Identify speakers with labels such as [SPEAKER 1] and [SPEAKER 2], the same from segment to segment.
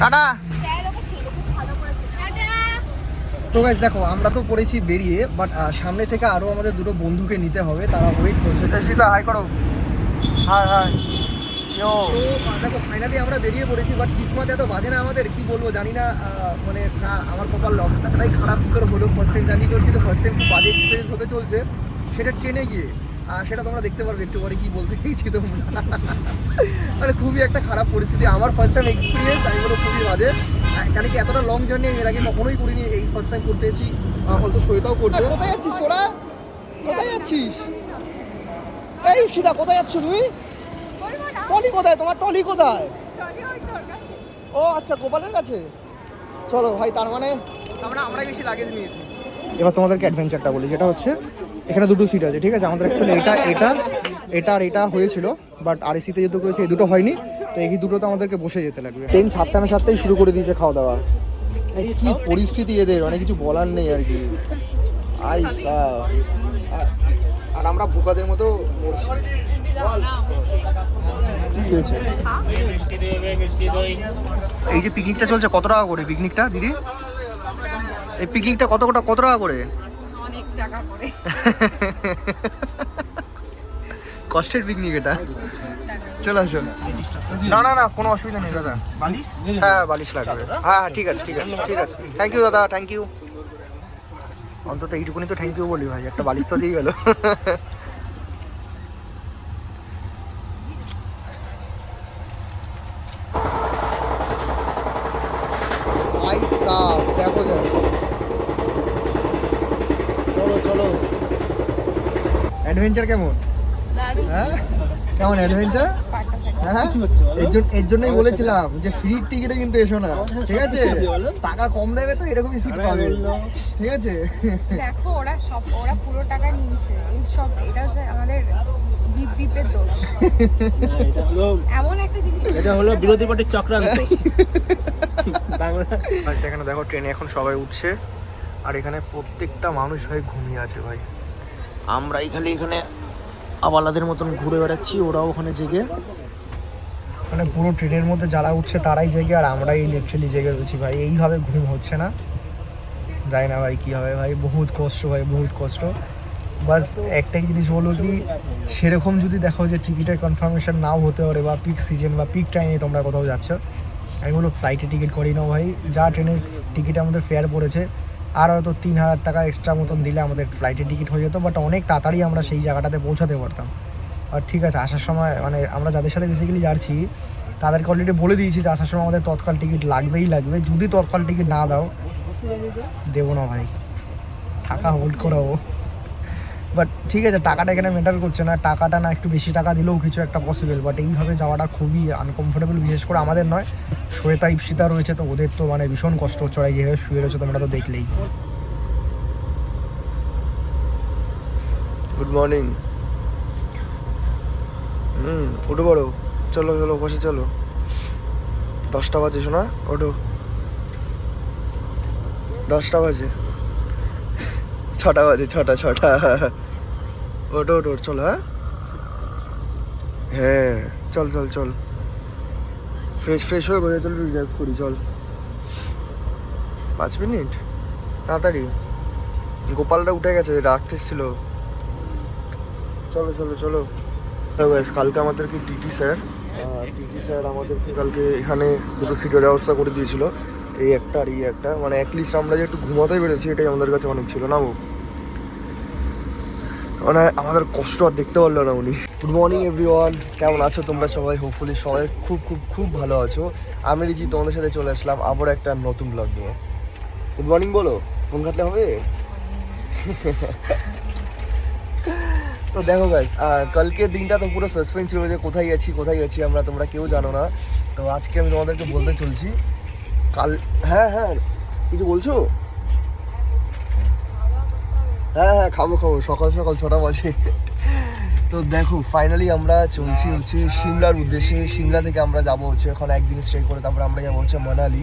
[SPEAKER 1] Tata. তো guys দেখো আমরা তো পড়েছি বেরিয়ে বাট সামনে থেকে আরও আমাদের দুটো বন্ধুকে নিতে হবে তারা ওয়েট করছে। সীতা হাই করো। হাই হাই দেখো ফাইনালি আমরা বেরিয়ে পড়েছি বাট কিসমত এত বাজে না আমাদের কি বলব জানি না মানে না আমার কপাল এতটাই খারাপ করে হলো ফার্স্ট টাইম জার্নি করছি তো ফার্স্ট টাইম খুব বাজে এক্সপিরিয়েন্স হতে চলছে সেটা ট্রেনে গিয়ে। সেটা তোমরা দেখতে পারবে একটু পরে কি বলতে চাইছি তোমরা। মানে খুবই একটা খারাপ পরিস্থিতি। আমার ফার্স্ট টাইম এক্সপিরিয়েন্স আমি বলো খুবই বাজে। কেন কি এতটা লং জার্নি আমি এর আগে কখনোই করিনি এই ফার্স্ট টাইম করতে এসেছি হয়তো সৈতাও করছে। কোথায় যাচ্ছিস তোরা? কোথায় যাচ্ছিস? এই সিধা কোথায় যাচ্ছ তুমি টলি কোথায়? তোমার টলি কোথায়? ও আচ্ছা গোপালের কাছে? চলো ভাই তার মানে আমরা আমরা বেশি লাগেজ নিয়েছি। এবার তোমাদেরকে অ্যাডভেঞ্চারটা বলি যেটা হচ্ছে এখানে দুটো সিট আছে ঠিক আছে? আমাদের অ্যাকচুয়ালি এটা এটা এটা আর এটা হয়েছিল বাট আর এসিতে যেহেতু করেছে এই দুটো হয়নি তো এই দুটোতে আমাদেরকে বসে যেতে লাগবে। ট্রেন ছাড়তে না ছাড়তেই শুরু করে দিয়েছে খাওয়া দাওয়া। এই কি পরিস্থিতি এদের অনেক কিছু বলার নেই আর কি। আই আর- আর আমরা বোকাদের মতো এই যে পিকনিকটা চলছে কত টাকা করে পিকনিকটা দিদি? এই পিকনিকটা কত কত কত টাকা করে?
[SPEAKER 2] টাকা করে
[SPEAKER 1] কষ্টের পিকনিক এটা। চলে আসো না না না কোনো অসুবিধা নেই দাদা। বালিশ? হ্যাঁ বালিশ লাগবে। হ্যাঁ হ্যাঁ ঠিক আছে ঠিক আছে ঠিক আছে। থ্যাংক ইউ দাদা থ্যাংক ইউ অন্তত এইটুকুনি তো থ্যাংক ইউ বলি ভাই। একটা বালিশ তো দিয়ে গেল। দেখো যা। চলো অ্যাডভেঞ্চার কেমন? হ্যাঁ? কেমন অ্যাডভেঞ্চার হ্যাঁ? এর জন্যই বলেছিলাম যে ফ্রি টিকিটে কিন্তু এসো না। ঠিক আছে? টাকা কম দেবে তো এরকমই সিট পাবে। ঠিক আছে?
[SPEAKER 2] দেখো ওরা সব ওরা পুরো টাকা নিয়েছে। এই সব এটা হচ্ছে আমাদের বিপ বিপের দোষ। এমন একটা জিনিস
[SPEAKER 3] এটা হলো বিরোধী পার্টির চক্রান্ত। বাংলা
[SPEAKER 1] আচ্ছা দেখো ট্রেনে এখন সবাই উঠছে। আর এখানে প্রত্যেকটা মানুষ ভাই ঘুমিয়ে আছে ভাই। আমরা এখানে এখানে আবালাদের মতন ঘুরে বেড়াচ্ছি ওরাও ওখানে জেগে। মানে পুরো ট্রেনের মধ্যে যারা উঠছে তারাই জেগে আর আমরা এই লিটারালি জেগে রয়েছি ভাই। এইভাবে ঘুম হচ্ছে না। জানি না ভাই কী হবে ভাই বহুত কষ্ট ভাই বহুত কষ্ট। বাস একটাই জিনিস বলো কি সেরকম যদি দেখো যে টিকিটের কনফার্মেশন নাও হতে পারে বা পিক সিজন বা পিক টাইমে তোমরা কোথাও যাচ্ছ আমি বলো ফ্লাইটে টিকিট করি নাও ভাই। যা ট্রেনের টিকিট আমাদের ফেয়ার পড়েছে আর হয়তো তিন হাজার টাকা এক্সট্রা মতন দিলে আমাদের ফ্লাইটের টিকিট হয়ে যেত বাট অনেক তাড়াতাড়ি আমরা সেই জায়গাটাতে পৌঁছাতে পারতাম। আর ঠিক আছে, আসার সময় মানে আমরা যাদের সাথে বেসিক্যালি যাচ্ছি, তাদেরকে অলরেডি বলে দিয়েছি যে আসার সময় আমাদের তৎকাল টিকিট লাগবেই লাগবে। যদি তৎকাল টিকিট না দাও, দেবো না ভাই। থাকা হোল্ড করাবো। বাট ঠিক আছে, টাকাটা এখানে ম্যাটার করছে না। টাকাটা না একটু বেশি টাকা দিলেও কিছু একটা পসিবল বাট এইভাবে যাওয়াটা খুবই আনকমফোর্টেবল বিশেষ করে আমাদের নয়। শ্বেতা ইপসিতা রয়েছে তো, ওদের তো মানে ভীষণ কষ্ট হচ্ছে, ওরা যেভাবে শুয়ে রয়েছে, তোমরা তো দেখলেই। গুড মর্নিং হুম, উঠে পড়ো চলো চলো, বসে চলো। দশটা বাজে, শোনা? ওঠো। দশটা বাজে। ছটা বাজে ছটা ছটা। ওটো ওটো চলো হ্যাঁ? হ্যাঁ চল চল চল। ফ্রেশ ফ্রেশ হয়ে বসে চল রিল্যাক্স করি চল। পাঁচ মিনিট? তাড়াতাড়ি। গোপালটা উঠে গেছে ডাকতে এসেছিল। চলো চলো চলো। guys, কালকে আমাদেরকে টিটি স্যার টিটি স্যার আমাদেরকে কালকে এখানে দুটো সিটের ব্যবস্থা করে দিয়েছিল। এই একটা আর এই একটা। মানে অ্যাটলিস্ট আমরা যে একটু ঘুমাতে পেরেছি, এটাই আমাদের কাছে অনেক ছিল, না মানে আমাদের কষ্ট আর দেখতে পারল না উনি। গুড মর্নিং এভরিওয়ান কেমন আছো তোমরা সবাই? হোপফুলি সবাই খুব খুব খুব ভালো আছো। আমি রিজি, তোমাদের সাথে চলে আসলাম আবার একটা নতুন ব্লগ নিয়ে। গুড মর্নিং বলো ফোন কাটলে হবে? তো দেখো গাইস কালকে দিনটা তো পুরো সাসপেন্স ছিল যে কোথায় আছি কোথায় আছি আমরা তোমরা কেউ জানো না। তো আজকে আমি তোমাদেরকে বলতে চলছি কাল হ্যাঁ হ্যাঁ। কিছু বলছো? হ্যাঁ হ্যাঁ খাব খাব। সকাল সকাল ছটা বাজে। তো দেখো ফাইনালি আমরা চলছি হচ্ছে সিমলার উদ্দেশ্যে। সিমলা থেকে আমরা যাব হচ্ছে এখন একদিন স্টে করে, তারপরে আমরা যাব হচ্ছে মানালি।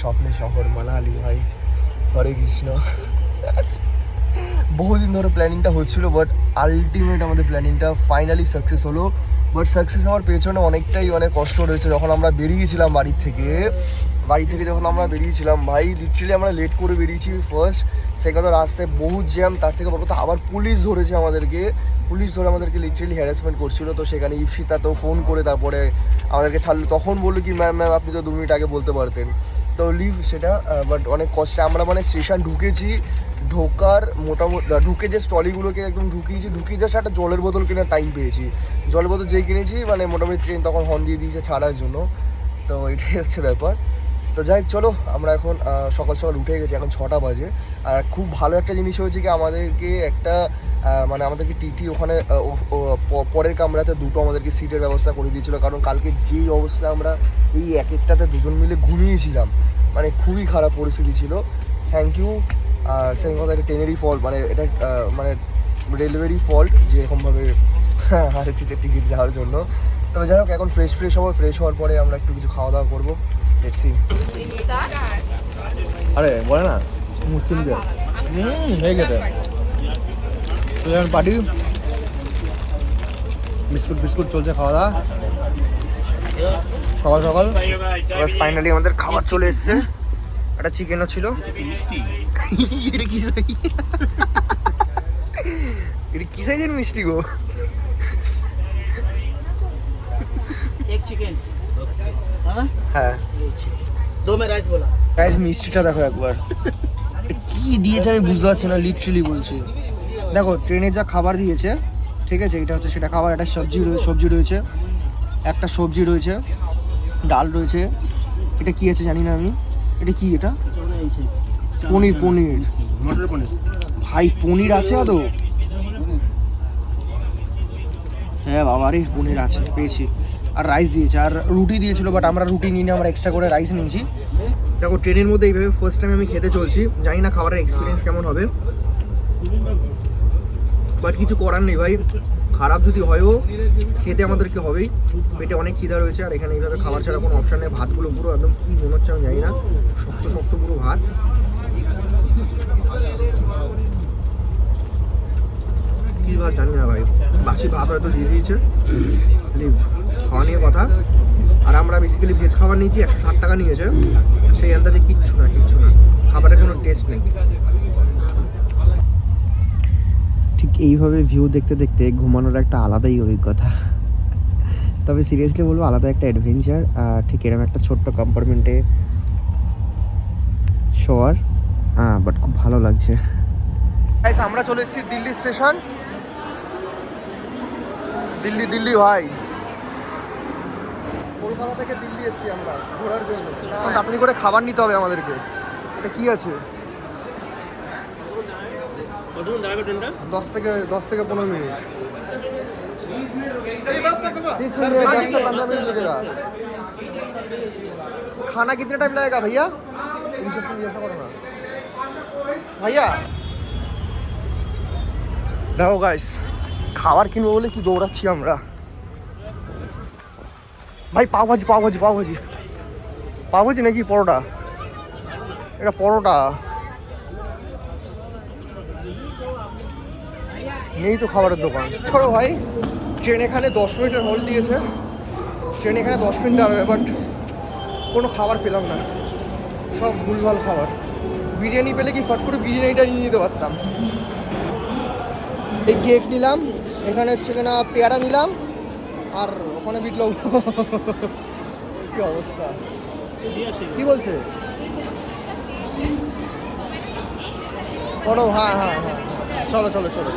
[SPEAKER 1] স্বপ্নের শহর, মানালি ভাই। হরে কৃষ্ণ। বহুদিন ধরে প্ল্যানিংটা হচ্ছিল বাট আলটিমেট আমাদের প্ল্যানিংটা ফাইনালি সাকসেস হলো। বাট সাকসেস হওয়ার পেছনে অনেকটাই অনেক কষ্ট রয়েছে। যখন আমরা বেরিয়েছিলাম বাড়ির থেকে, বাড়ি থেকে যখন আমরা বেরিয়েছিলাম, ভাই লিটারালি আমরা লেট করে বেরিয়েছি ফার্স্ট সেকেন্ড রাস্তায় বহু জ্যাম তার থেকে বড় কথা আবার পুলিশ ধরেছে আমাদেরকে। পুলিশ ধরে আমাদেরকে লিটারালি হ্যারাসমেন্ট করছিল। তো সেখানে ইপসিতা তো ফোন করে তারপরে আমাদেরকে ছাড়লো। তখন বলল কি ম্যাম ম্যাম আপনি তো দু মিনিট আগে বলতে পারতেন। তো লিভ সেটা বাট অনেক কষ্টে। আমরা মানে স্টেশন ঢুকেছি, ঢোকার মোটামুটি ঢুকে যে স্টলিগুলোকে একদম ঢুকিয়েছি, ঢুকিয়ে জাস্ট একটা জলের বোতল কেনার টাইম পেয়েছি। জলের বোতল যেই কিনেছি মানে মোটামুটি ট্রেন তখন হর্ন দিয়ে দিয়েছে ছাড়ার জন্য। তো এটাই হচ্ছে ব্যাপার। তো যাই চলো, আমরা এখন সকাল সকাল উঠে গেছি, এখন ছটা বাজে। আর খুব ভালো একটা জিনিস হয়েছে কি, আমাদেরকে একটা মানে আমাদেরকে টিটি ওখানে পরের কামরাতে দুটো আমাদেরকে সিটের ব্যবস্থা করে দিয়েছিল, কারণ কালকে যেই অবস্থা আমরা এই এক একটাতে দুজন মিলে ঘুমিয়েছিলাম। মানে খুবই খারাপ পরিস্থিতি ছিল। থ্যাংক ইউ আর সেম কথা এটা ট্রেনেরই ফল্ট মানে এটা মানে রেলওয়েরই ফল্ট যে এরকমভাবে হারে সিটের টিকিট যাওয়ার জন্য। তবে যাই হোক এখন ফ্রেশ ফ্রেশ হব ফ্রেশ হওয়ার পরে আমরা একটু কিছু খাওয়া দাওয়া করব। দেখছি আরে বলে না মুসলিমদের হয়ে গেছে। পার্টি বিস্কুট বিস্কুট চলছে খাওয়া দাওয়া। সকাল সকাল। ফাইনালি আমাদের খাবার চলে এসছে। একটা চিকেনও ছিল। এটা কি সাইজ এটা কি সাইজের মিষ্টি গো?
[SPEAKER 3] চিকেন
[SPEAKER 1] হ্যাঁ। মিষ্টিটা দেখো একবার। কি? দিয়েছে আমি বুঝতে পারছি না লিটারেলি বলছি। দেখো ট্রেনে যা খাবার দিয়েছে ঠিক আছে এটা হচ্ছে সেটা খাবার একটা সবজি সবজি রয়েছে একটা সবজি রয়েছে ডাল রয়েছে এটা কি আছে জানি না আমি এটা কি এটা? পনির পনির। ভাই পনির আছে আদৌ? হ্যাঁ বাবা রে পনির আছে পেয়েছি। আর রাইস দিয়েছে, আর রুটি দিয়েছিল বাট আমরা রুটি নিয়ে আমরা এক্সট্রা করে রাইস নিয়েছি। দেখো ট্রেনের মধ্যে এইভাবে ফার্স্ট টাইম আমি খেতে চলছি, জানি না খাবারের এক্সপিরিয়েন্স কেমন হবে। বাট কিছু করার নেই ভাই, খারাপ যদি হয়ও, খেতে আমাদেরকে হবেই। পেটে অনেক খিদা রয়েছে, আর এখানে এইভাবে খাবার ছাড়া কোনো অপশান নেই। ভাতগুলো পুরো একদম কী মনে হচ্ছে আমি জানি না, শক্ত শক্ত পুরো ভাত। কি ভাত জানি না ভাই, বাসি ভাত হয়তো দিয়ে দিয়েছে। লিভ খাওয়া নিয়ে কথা। আর আমরা বেসিক্যালি ভেজ খাবার নিয়েছি একশো ষাট টাকা নিয়েছে। সেই আন্দাজে কিচ্ছু না কিচ্ছু না। খাবারের কোনো টেস্ট নেই। ঠিক এইভাবে ভিউ দেখতে দেখতে ঘুমানোর একটা আলাদাই অভিজ্ঞতা। তবে সিরিয়াসলি বলব আলাদা একটা অ্যাডভেঞ্চার আর ঠিক এরকম একটা ছোট্ট কম্পার্টমেন্টে শোয়ার হ্যাঁ বাট খুব ভালো লাগছে। আমরা চলে এসেছি দিল্লি স্টেশন। দিল্লি দিল্লি ভাই। কলকাতা থেকে দিল্লি এসেছি আমরা ঘোরার জন্য তাড়াতাড়ি করে খাবার নিতে হবে আমাদেরকে এটা কি আছে
[SPEAKER 3] कौन दाल टेंडर
[SPEAKER 1] दस থেকে दस থেকে पंद्रह मिनट तीस मिनट दस से पंद्रह मिनट लगेगा खाना कितने टाइम लगेगा भैया रिसेप्शन जैसा करो ना भैया দেখো গাইস খাবার কিনবো বলে কি দৌড়াচ্ছি আমরা ভাই পাও ভাজি পাও ভাজি পাও ভাজি পাও ভাজি নাকি পরোটা? এটা পরোটা। নেই তো খাবারের দোকান। করো ভাই, ট্রেন এখানে দশ মিনিটের হোল্ড দিয়েছে। ট্রেন এখানে দশ মিনিট দাঁড়াবে বাট কোনো খাবার পেলাম না। সব ভুলভাল খাবার। বিরিয়ানি পেলে কি ফট করে বিরিয়ানিটা নিয়ে নিতে পারতাম? এই কেক নিলাম, এখানে হচ্ছে কিনা পেয়ারা নিলাম আর ওখানে বিটলো। কি অবস্থা? কি বলছে? পড়ো হ্যাঁ হ্যাঁ হ্যাঁ। চলো চলো চলো।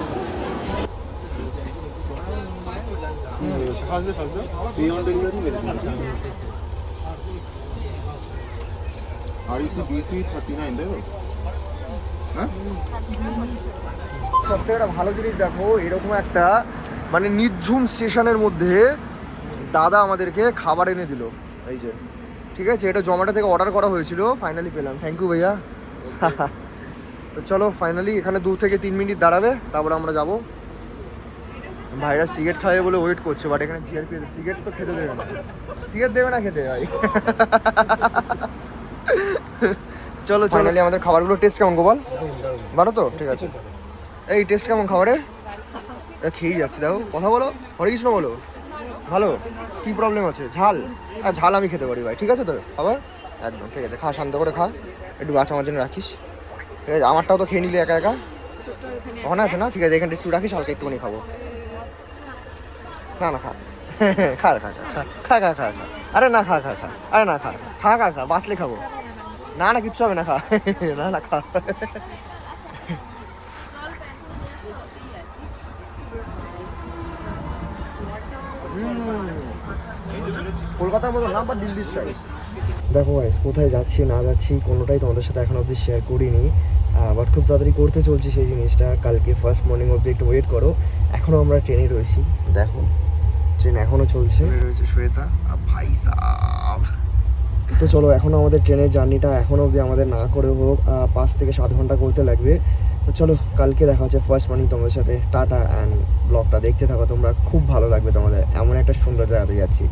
[SPEAKER 4] REC B three thirty nine হ্যাঁ
[SPEAKER 1] সব থেকে একটা ভালো জিনিস দেখো, এরকম একটা মানে নির্ঝুম স্টেশনের মধ্যে দাদা আমাদেরকে খাবার এনে দিল। এই যে ঠিক আছে? এটা জোম্যাটো থেকে অর্ডার করা হয়েছিল। ফাইনালি পেলাম। থ্যাংক ইউ ভাইয়া। তো চলো ফাইনালি এখানে দু থেকে তিন মিনিট দাঁড়াবে তারপরে আমরা যাব। ভাইরা সিগারেট খাবে বলে ওয়েট করছে বাট এখানে পেয়েছে সিগারেট তো খেতে দেবে না। সিগারেট দেবে না খেতে ভাই। চলো ফাইনালি আমাদের খাবারগুলো টেস্ট কেমন গোপাল? ভালো তো? ঠিক আছে। এই টেস্ট কেমন খাবারের? খেয়েই যাচ্ছে দেখো কথা বলো হরে কৃষ্ণ বলো ভালো কি প্রবলেম আছে ঝাল হ্যাঁ ঝাল আমি খেতে পারি ভাই ঠিক আছে তো খাবার একদম ঠিক আছে খা শান্ত করে খা একটু গাছ আমার জন্য রাখিস ঠিক আছে আমারটাও তো খেয়ে নিলি একা একা ওখানে আছে না ঠিক আছে এখানটা একটু রাখিস হালকা একটুখানি খাব না না খা খা খা খা খা খা খা খা আরে না খা খা খা আরে না খা খা খা খা বাঁচলে খাব না না কিচ্ছু হবে না খা না না খা কলকাতার মতো না বা দিল্লি স্টাইল দেখো গাইস কোথায় যাচ্ছি না যাচ্ছি কোনোটাই তোমাদের সাথে এখন অবধি শেয়ার করিনি। বাট খুব তাড়াতাড়ি করতে চলছি সেই জিনিসটা। কালকে ফার্স্ট মর্নিং অবধি একটু ওয়েট করো। এখনও আমরা ট্রেনে রয়েছি। দেখো ট্রেন এখনও চলছে। রয়েছে শ্বেতা ভাই সাহ তো চলো এখনও আমাদের ট্রেনের জার্নিটা এখনও অবধি আমাদের না করে হোক পাঁচ থেকে সাত ঘণ্টা করতে লাগবে। তো চলো, কালকে দেখা হচ্ছে ফার্স্ট মর্নিং তোমাদের সাথে। টাটা অ্যান্ড ব্লগটা দেখতে থাকো, তোমরা খুব ভালো লাগবে তোমাদের। এমন একটা সুন্দর জায়গাতে যাচ্ছি।